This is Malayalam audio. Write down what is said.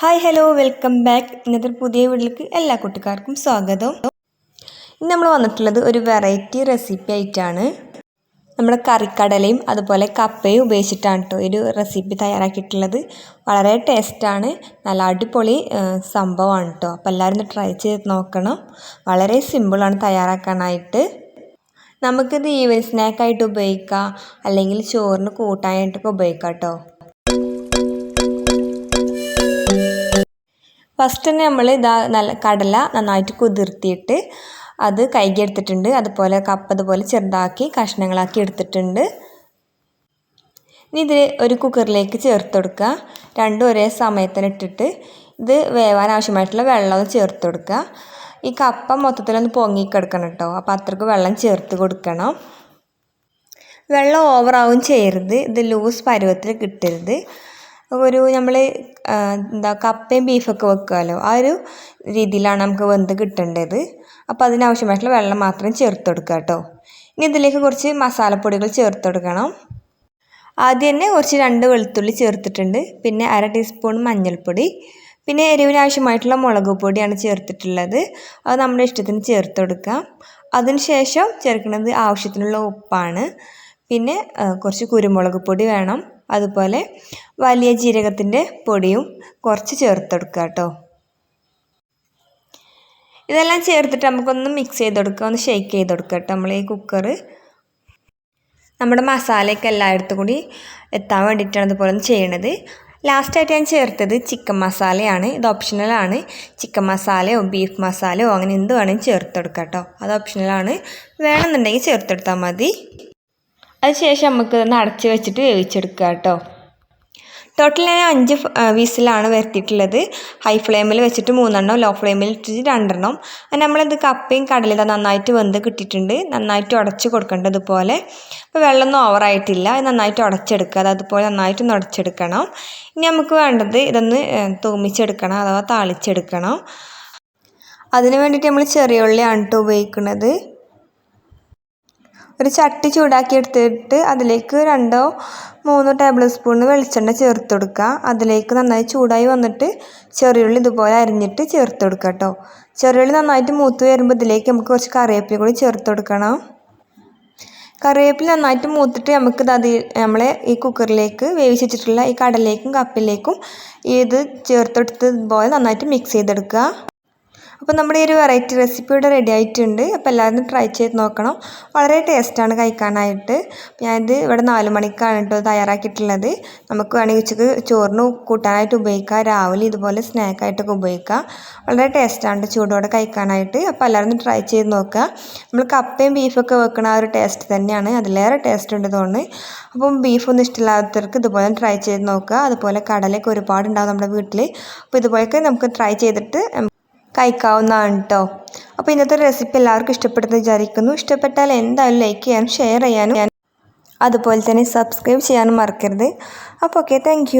ഹായ് ഹലോ വെൽക്കം ബാക്ക് ഇന്നത്തെ പുതിയ വീട്ടിലേക്ക് എല്ലാ കൂട്ടുകാർക്കും സ്വാഗതം. ഇന്ന് നമ്മൾ വന്നിട്ടുള്ളത് ഒരു വെറൈറ്റി റെസിപ്പി ആയിട്ടാണ്. നമ്മൾ കറിക്കടലയും അതുപോലെ കപ്പയും ഉപയോഗിച്ചിട്ടാണ് കേട്ടോ ഒരു റെസിപ്പി തയ്യാറാക്കിയിട്ടുള്ളത്. വളരെ ടേസ്റ്റാണ് നല്ല അടിപൊളി സംഭവമാണ് കേട്ടോ അപ്പോൾ എല്ലാവരും ട്രൈ ചെയ്ത് നോക്കണം. വളരെ സിമ്പിളാണ് തയ്യാറാക്കാനായിട്ട്. നമുക്കിത് ഈവൻ സ്നാക്കായിട്ട് ഉപയോഗിക്കാം. അല്ലെങ്കിൽ ചോറിന് കൂട്ടാനായിട്ടൊക്കെ ഉപയോഗിക്കാം കേട്ടോ ഫസ്റ്റ് തന്നെ നമ്മൾ ഇതാ നല്ല കടല നന്നായിട്ട് കുതിർത്തിയിട്ട് അത് കൈകി അതുപോലെ കപ്പ് അതുപോലെ ചെറുതാക്കി കഷ്ണങ്ങളാക്കി എടുത്തിട്ടുണ്ട്. ഇനി ഇത് ഒരു കുക്കറിലേക്ക് ചേർത്ത് കൊടുക്കുക. രണ്ടും ഒരേ സമയത്തിന് ഇട്ടിട്ട് ഇത് വേവാൻ ആവശ്യമായിട്ടുള്ള വെള്ളം ചേർത്ത് കൊടുക്കുക. ഈ കപ്പ മൊത്തത്തിലൊന്ന് പൊങ്ങിക്കിടക്കണം കേട്ടോ. അപ്പോൾ അത്രയ്ക്ക് വെള്ളം ചേർത്ത് കൊടുക്കണം. വെള്ളം ഓവറാവും ചെയ്യരുത്. ഇത് ലൂസ് പരുവത്തിൽ കിട്ടരുത്. ഒരു നമ്മൾ എന്താ കപ്പയും ബീഫൊക്കെ വെക്കുമല്ലോ ആ ഒരു രീതിയിലാണ് നമുക്ക് വെന്ത് കിട്ടേണ്ടത്. അപ്പോൾ അതിനാവശ്യമായിട്ടുള്ള വെള്ളം മാത്രം ചേർത്ത് കൊടുക്കുക കേട്ടോ. ഇനി ഇതിലേക്ക് കുറച്ച് മസാലപ്പൊടികൾ ചേർത്ത് കൊടുക്കണം. ആദ്യം തന്നെ കുറച്ച് രണ്ട് വെളുത്തുള്ളി ചേർത്തിട്ടുണ്ട്. പിന്നെ അര ടീസ്പൂൺ മഞ്ഞൾപ്പൊടി. പിന്നെ എരിവിനാവശ്യമായിട്ടുള്ള മുളക് പൊടിയാണ് ചേർത്തിട്ടുള്ളത്. അത് നമ്മുടെ ഇഷ്ടത്തിന് ചേർത്ത് കൊടുക്കാം. അതിനുശേഷം ചേർക്കുന്നത് ആവശ്യത്തിനുള്ള ഉപ്പാണ്. പിന്നെ കുറച്ച് കുരുമുളക് പൊടി വേണം. അതുപോലെ വലിയ ജീരകത്തിന്റെ പൊടിയും കുറച്ച് ചേർത്തെടുക്കുക കേട്ടോ. ഇതെല്ലാം ചേർത്തിട്ട് നമുക്കൊന്ന് മിക്സ് ചെയ്ത് കൊടുക്കുക ഒന്ന് ഷെയ്ക്ക് ചെയ്ത് കൊടുക്കുക കേട്ടോ നമ്മൾ ഈ കുക്കർ നമ്മുടെ മസാലയൊക്കെ എല്ലായിടത്തും കൂടി എത്താൻ വേണ്ടിയിട്ടാണ് ഇതുപോലെ ഒന്ന് ചെയ്യണത്. ലാസ്റ്റായിട്ട് ഞാൻ ചേർത്തത് ചിക്കൻ മസാലയാണ് ഇത് ഓപ്ഷണലാണ് ചിക്കൻ മസാലയോ ബീഫ് മസാലയോ അങ്ങനെ എന്ത് വേണമെങ്കിലും ചേർത്തെടുക്കാം കേട്ടോ. അത് ഓപ്ഷണലാണ് വേണമെന്നുണ്ടെങ്കിൽ ചേർത്തെടുത്താൽ മതി. അതിനുശേഷം നമുക്ക് ഇതൊന്ന് അടച്ച് വെച്ചിട്ട് വേവിച്ചെടുക്കുക കേട്ടോ. ടോട്ടൽ ഞാൻ അഞ്ച് വിസിലാണ് വരുത്തിയിട്ടുള്ളത്. ഹൈ ഫ്ലെയിമിൽ വെച്ചിട്ട് മൂന്നെണ്ണം ലോ ഫ്ലെയിമിൽ ഇട്ടിട്ട് രണ്ടെണ്ണം നമ്മളിത് കപ്പയും കടലും നന്നായിട്ട് വെന്ത് കിട്ടിയിട്ടുണ്ട്. നന്നായിട്ട് ഉടച്ച് കൊടുക്കേണ്ടത് ഇതുപോലെ. ഇപ്പോൾ വെള്ളമൊന്നും ഓവറായിട്ടില്ല നന്നായിട്ട് ഉടച്ചെടുക്കുക. അത് അതുപോലെ നന്നായിട്ട് ഉടച്ചെടുക്കണം. ഇനി നമുക്ക് വേണ്ടത് ഇതൊന്ന് തൂമിച്ചെടുക്കണം അഥവാ താളിച്ചെടുക്കണം. അതിന് വേണ്ടിയിട്ട് നമ്മൾ ചെറിയ ഉള്ളിയാണ് ഉപയോഗിക്കുന്നത്. ഒരു ചട്ടി ചൂടാക്കി എടുത്തിട്ട് അതിലേക്ക് രണ്ടോ മൂന്നോ ടേബിൾ സ്പൂൺ വെളിച്ചെണ്ണ ചേർത്ത് കൊടുക്കുക. അതിലേക്ക് നന്നായി ചൂടായി വന്നിട്ട് ചെറിയുള്ളി ഇതുപോലെ അരിഞ്ഞിട്ട് ചേർത്ത് കൊടുക്കുക കേട്ടോ. ചെറിയുള്ളി നന്നായിട്ട് മൂത്ത് വരുമ്പോൾ ഇതിലേക്ക് നമുക്ക് കുറച്ച് കറിവേപ്പില കൂടി ചേർത്ത് കൊടുക്കണം. കറിവേപ്പില നന്നായിട്ട് മൂത്തിട്ട് നമുക്ക് അത് നമ്മളെ ഈ കുക്കറിലേക്ക് വേവിച്ചിട്ടുള്ള ഈ കടലേക്കും കപ്പിലേക്കും ഇത് ചേർത്തെടുത്തതുപോലെ നന്നായിട്ട് മിക്സ് ചെയ്തെടുക്കുക. അപ്പോൾ നമ്മുടെ ഈ ഒരു വെറൈറ്റി റെസിപ്പി ഇവിടെ റെഡി ആയിട്ടുണ്ട്. അപ്പോൾ എല്ലാവരും ട്രൈ ചെയ്ത് നോക്കണം. വളരെ ടേസ്റ്റാണ് കഴിക്കാനായിട്ട്. ഞാനിത് ഇവിടെ നാല് മണിക്കാണ് കേട്ടോ തയ്യാറാക്കിയിട്ടുള്ളത്. നമുക്ക് വേണമെങ്കിൽ ഉച്ചയ്ക്ക് ചോറിന് കൂട്ടാനായിട്ട് ഉപയോഗിക്കാം. രാവിലെ ഇതുപോലെ സ്നാക്കായിട്ടൊക്കെ ഉപയോഗിക്കാം. വളരെ ടേസ്റ്റാണ് ചൂടോടെ കഴിക്കാനായിട്ട്. അപ്പോൾ എല്ലാവരും ട്രൈ ചെയ്ത് നോക്കുക. നമ്മൾ കപ്പയും ബീഫൊക്കെ വെക്കണ ആ ഒരു ടേസ്റ്റ് തന്നെയാണ്. അതിലേറെ ടേസ്റ്റ് ഉണ്ട് തോന്നുന്നു. അപ്പം ബീഫൊന്നും ഇഷ്ടമില്ലാത്തവർക്ക് ഇതുപോലെ ട്രൈ ചെയ്ത് നോക്കുക. അതുപോലെ കടലൊക്കെ ഒരുപാട് ഉണ്ടാവും നമ്മുടെ വീട്ടിൽ അപ്പോൾ ഇതുപോലെയൊക്കെ നമുക്ക് ട്രൈ ചെയ്തിട്ട് കഴിക്കാവുന്നതാണ് കേട്ടോ അപ്പോൾ ഇന്നത്തെ റെസിപ്പി എല്ലാവർക്കും ഇഷ്ടപ്പെടുന്ന വിചാരിക്കുന്നു. ഇഷ്ടപ്പെട്ടാൽ എന്തായാലും ലൈക്ക് ചെയ്യാനും ഷെയർ ചെയ്യാനും. അതുപോലെ തന്നെ സബ്സ്ക്രൈബ് ചെയ്യാനും മറക്കരുത്. അപ്പോൾ ഓക്കെ താങ്ക്